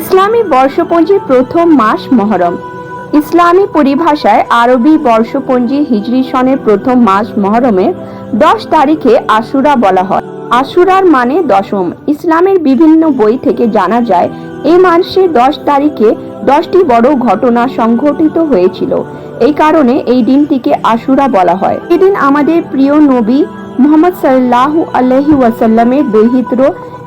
ইসলামী বর্ষপঞ্জির প্রথম মাস মহরম। ইসলামী পরিভাষায় আরবি বর্ষপঞ্জি হিজরি সনের প্রথম মাস মহরমের দশ তারিখে আশুরা বলা হয়। আশুরার মানে দশম। ইসলামের বিভিন্ন বই থেকে জানা যায় এই মাসে দশ তারিখে দশটি বড় ঘটনা সংঘটিত হয়েছিল। এই কারণে এই দিনটিকে আশুরা বলা হয়। এদিন আমাদের প্রিয় নবী মোহাম্মদ সাল্লাহু আলহি ওয়াসাল্লামের দৈহিত্র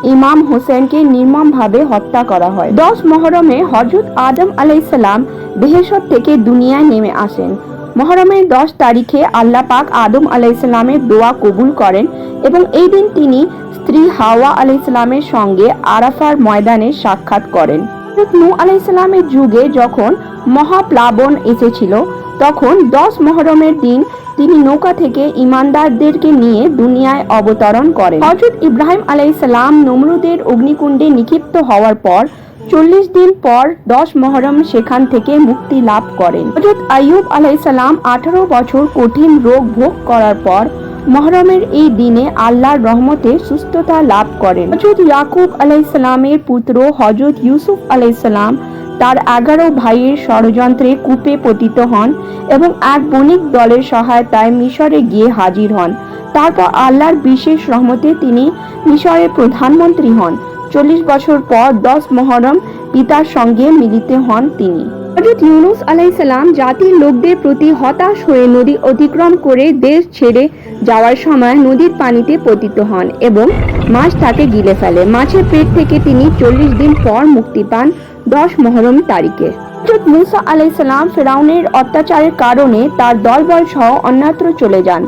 ইমাম হোসেনকে নির্মমভাবে হত্যা করা হয়। দশ মহরমে হজরত আদম আলাইসাল্লাম বেহেশত থেকে দুনিয়ায় নেমে আসেন। মহরমের দশ তারিখে আল্লাহ পাক আদম আলাইসাল্লামের দোয়া কবুল করেন এবং এই দিন তিনি স্ত্রী হাওয়া আলাইসাল্লামের সঙ্গে আরাফার ময়দানে সাক্ষাৎ করেন। হজরত নূহ আলাইসাল্লামের যুগে যখন মহাপ্লাবন এসেছিল, তখন দশ মহরমের দিন তিনি নৌকা থেকে ইমানদারদেরকে নিয়ে দুনিয়ায় অবতরণ করেন। হজরত ইব্রাহিম আলাইসাল্লাম নমরুদের অগ্নিকুণ্ডে নিক্ষিপ্ত হওয়ার পর চল্লিশ দিন পর দশ মহরম সেখান থেকে মুক্তি লাভ করেন। হজরত আইয়ুব আলাইসাল্লাম আঠারো বছর কঠিন রোগ ভোগ করার পর মহরমের এই দিনে আল্লাহর রহমতে সুস্থতা লাভ করেন। হজরত ইয়াকুব আলাইসাল্লামের পুত্র হজরত ইউসুফ আলাইসাল্লাম তার এগারো ভাইয়ের ষড়যন্ত্রে কূপে পতিত হন এবং এক বণিক দলের সহায়তায় মিশরে গিয়ে হাজির হন। তারপর আল্লাহর বিশেষ রহমতে তিনি মিশরের প্রধানমন্ত্রী হন। চল্লিশ বছর পর দশ মহরম পিতার সঙ্গে মিলিত হন তিনি। হজরত ইউনুস আলাইসাল্লাম জাতির লোকদের প্রতি হতাশ হয়ে নদী অতিক্রম করে দেশ ছেড়ে যাওয়ার সময় নদীর পানিতে পতিত হন এবং মাছ তাকে গিলে ফেলে। মাছের পেট থেকে তিনি চল্লিশ দিন পর মুক্তি পান দশ মহরম তারিখে। হজরত মুসা আলাইসাল্লাম ফেরাউনের অত্যাচারের কারণে তার দলবল সহ অন্যত্র চলে যান।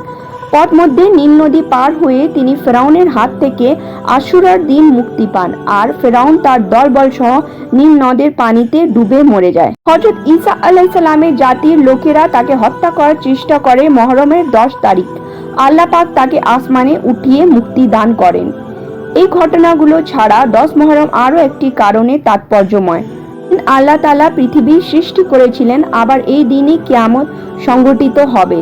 পথ মধ্যে নীল নদী পার হয়ে তিনি ফেরাউনের হাত থেকে আশুরার দিন মুক্তি পান। আর ফেরাউন তার দলবল সহ নীল নদের পানিতে ডুবে মরে যায়। হজরত ঈসা আলাইসাল্লামের জাতির লোকেরা তাকে হত্যা করার চেষ্টা করে মহরমের দশ তারিখ। আল্লাহ পাক তাকে আসমানে উঠিয়ে মুক্তি দান করেন। এই ঘটনাগুলো ছাড়া দশ মহরম আরও একটি কারণে তাৎপর্যময়। আল্লাহ তালা পৃথিবী সৃষ্টি করেছিলেন, আবার এই দিনই কিয়ামত সংগঠিত হবে।